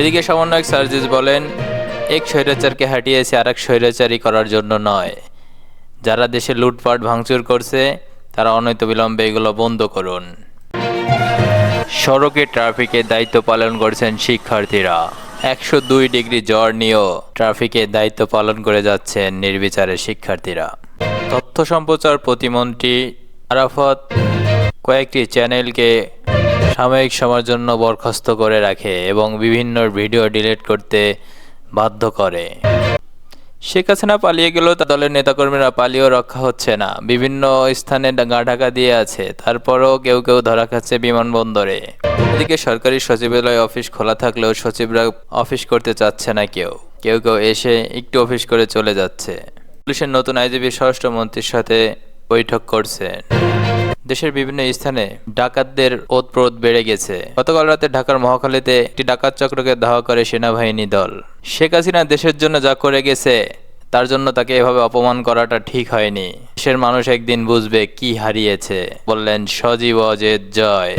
এদিকে সমন্বয়ক সার্জিস বলেন, এক স্বৈরাচারকে হাঁটিয়েছে আর এক স্বৈরাচারই করার জন্য নয়। যারা দেশে লুটপাট ভাঙচুর করছে, তারা অনৈত বিলম্বে এগুলো বন্ধ করুন। সড়কে ট্রাফিকের দায়িত্ব পালন করছেন শিক্ষার্থীরা। একশো দুই ডিগ্রি জ্বর নিয়েও ট্রাফিকের দায়িত্ব পালন করে যাচ্ছেন নির্বিচারে শিক্ষার্থীরা। তথ্য সম্প্রচার প্রতিমন্ত্রী আরাফত কয়েকটি চ্যানেলকে সাময়িক সময়ের জন্য বরখাস্ত করে রাখে এবং বিভিন্ন ভিডিও ডিলিট করতে বাধ্য করে। শেখ হাসিনা পালিয়ে গেলেও তার দলের নেতাকর্মীরা পালিয়েও রক্ষা হচ্ছে না। বিভিন্ন স্থানে গা ঢাকা দিয়ে আছে। তারপরও কেউ কেউ ধরা খাচ্ছে বিমানবন্দরে। এদিকে সরকারি সচিবালয় অফিস খোলা থাকলেও সচিবরা অফিস করতে চাচ্ছে না কেউ। কেউ কেউ এসে একটু অফিস করে চলে যাচ্ছে। পুলিশের নতুন আইজিবি স্বরাষ্ট্রমন্ত্রীর সাথে বৈঠক করছেন। দেশের বিভিন্ন স্থানে ডাকাতদের ওতপ্রোত বেড়ে গেছে। গতকাল রাতে ঢাকার মহাখালীতে একটি ডাকাত চক্রকে ধাওয়া করে সেনাবাহিনী দল। শেখ হাসিনা দেশের জন্য যা করে গেছে, তার জন্য তাকে এভাবে অপমান করাটা ঠিক হয়নি। দেশের মানুষ একদিন বুঝবে কি হারিয়েছে। বললেন সজীব অজেদ জয়।